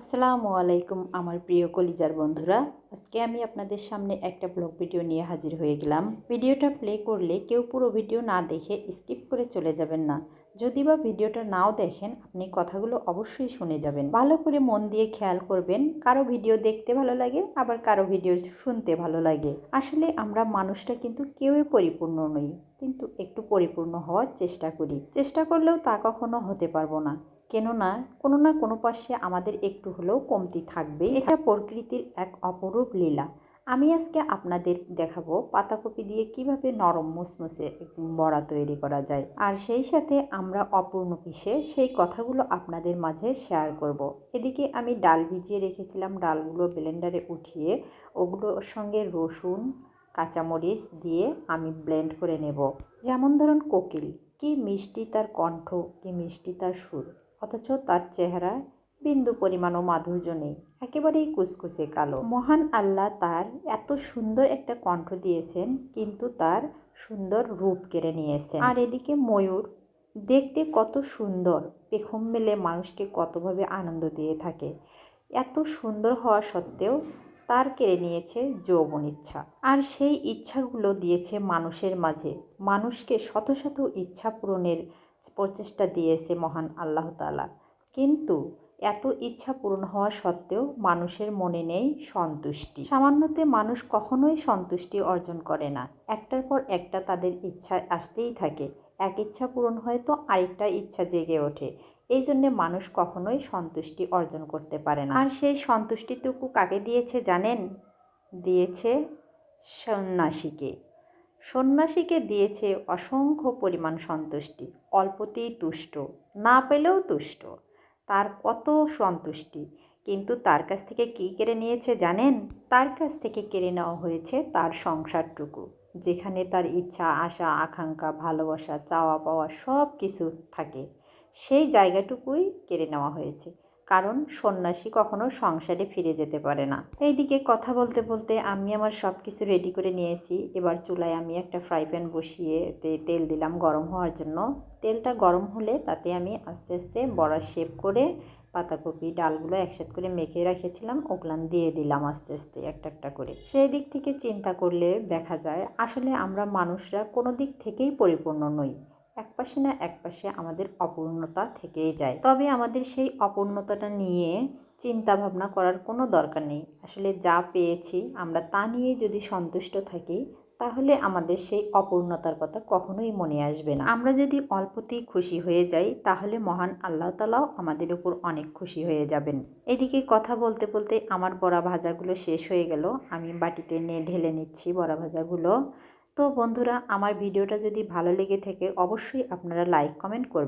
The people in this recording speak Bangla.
আসসালামু আলাইকুম, আমার প্রিয় কলিজার বন্ধুরা। আজকে আমি আপনাদের সামনে একটা ব্লগ ভিডিও নিয়ে হাজির হয়ে গেলাম। ভিডিওটা প্লে করলে কেউ পুরো ভিডিও না দেখে স্কিপ করে চলে যাবেন না। যদি বা ভিডিওটা নাও দেখেন, আপনি কথাগুলো অবশ্যই শুনে যাবেন। ভালো করে মন দিয়ে খেয়াল করবেন, কারও ভিডিও দেখতে ভালো লাগে, আবার কারও ভিডিও শুনতে ভালো লাগে। আসলে আমরা মানুষটা কিন্তু কেউই পরিপূর্ণ নই, কিন্তু একটু পরিপূর্ণ হওয়ার চেষ্টা করি। চেষ্টা করলেও তা কখনো হতে পারব না। কেননা কোনো না কোনো পাশে আমাদের একটু হলেও কমতি থাকবে এটা প্রকৃতির এক অপরূপ লীলা। আমি আজকে আপনাদের দেখাবো পাতাকপি দিয়ে কীভাবে নরম মুসমুসে বড়া তৈরি করা যায়। আর সেই সাথে আমরা অপূর্ণ পিসে সেই কথাগুলো আপনাদের মাঝে শেয়ার করব। এদিকে আমি ডাল ভিজিয়ে রেখেছিলাম, ডালগুলো ব্লেন্ডারে উঠিয়ে ওগুলোর সঙ্গে রসুন, কাঁচামরিচ দিয়ে আমি ব্লেন্ড করে নেব। যেমন ধরুন কোকিল, কি মিষ্টি তার কণ্ঠ, কি মিষ্টি তার সুর। অথচ তার চেহারায় বিন্দু পরিমাণও মাধুর্য নেই, একেবারেই কুচকুচে কালো। মহান আল্লাহ তার এত সুন্দর একটা কণ্ঠ দিয়েছেন, কিন্তু তার সুন্দর রূপ কেড়ে নিয়েছেন। আর এদিকে ময়ূর দেখতে কত সুন্দর, পেখম মেলে মানুষকে কতভাবে আনন্দ দিয়ে থাকে। এত সুন্দর হওয়া সত্ত্বেও তার কেড়ে নিয়েছে যৌবন ইচ্ছা। আর সেই ইচ্ছাগুলো দিয়েছে মানুষের মাঝে। মানুষকে শত শত ইচ্ছা পূরণের প্রচেষ্টা দিয়েছে মহান আল্লাহ তালা কিন্তু এত ইচ্ছা পূরণ হওয়া সত্ত্বেও মানুষের মনে নেই সন্তুষ্টি। সামান্যতে মানুষ কখনোই সন্তুষ্টি অর্জন করে না। একটার পর একটা তাদের ইচ্ছা আসতেই থাকে। এক ইচ্ছা পূরণ হয় তো আরেকটা ইচ্ছা জেগে ওঠে। এই জন্যে মানুষ কখনোই সন্তুষ্টি অর্জন করতে পারে না। আর সেই সন্তুষ্টিটুকু কাকে দিয়েছে জানেন? দিয়েছে সন্ন্যাসীকে। সন্ন্যাসীকে দিয়েছে অসংখ্য পরিমাণ সন্তুষ্টি। অল্পতেই তুষ্ট, না পেলেও তুষ্ট। তার কত সন্তুষ্টি? কিন্তু তার কাছ থেকে কী কেড়ে নিয়েছে জানেন? তার কাছ থেকে কেড়ে নেওয়া হয়েছে তার সংসারটুকু, যেখানে তার ইচ্ছা, আশা, আকাঙ্ক্ষা, ভালোবাসা চাওয়া পাওয়া সব কিছু থাকে। সেই জায়গাটুকুই কেড়ে নেওয়া হয়েছে। কারণ সন্ন্যাসী কখনো সংসারে ফিরে যেতে পারে না। এইদিকে কথা বলতে বলতে আমি আমার সব কিছু রেডি করে নিয়েছি। এবার চুলায় আমি একটা ফ্রাই প্যান বসিয়ে তেল দিলাম গরম হওয়ার জন্য। তেলটা গরম হলে তাতে আমি আস্তে আস্তে বড়া শেপ করে পাতাকপি, ডালগুলো একসাথে করে মেখে রেখেছিলাম, ওগুলান দিয়ে দিলাম আস্তে আস্তে একটা একটা করে। সেই দিক থেকে চিন্তা করলে দেখা যায় আসলে আমরা মানুষরা কোনো দিক থেকেই পরিপূর্ণ নই। এক পাশে না এক পাশে আমাদের অপূর্ণতা থেকেই যায়। তবে আমাদের সেই অপূর্ণতাটা নিয়ে চিন্তা ভাবনা করার কোনো দরকার নেই। আসলে যা পেয়েছি, আমরা তা নিয়ে যদি সন্তুষ্ট থাকি, তাহলে আমাদের সেই অপূর্ণতার কথা কখনোই মনে আসবে না। আমরা যদি অল্পতেই খুশি হয়ে যাই, তাহলে মহান আল্লাহ তালাও আমাদের উপর অনেক খুশি হয়ে যাবেন। এদিকে কথা বলতে বলতে আমার বড়া ভাজাগুলো শেষ হয়ে গেল। আমি বাটিতে নিয়ে ঢেলে নিচ্ছি বড়া ভাজাগুলো। তো বন্ধুরা আমার ভিডিওটা যদি ভালো লেগে থাকে অবশ্যই আপনারা লাইক কমেন্ট করবেন।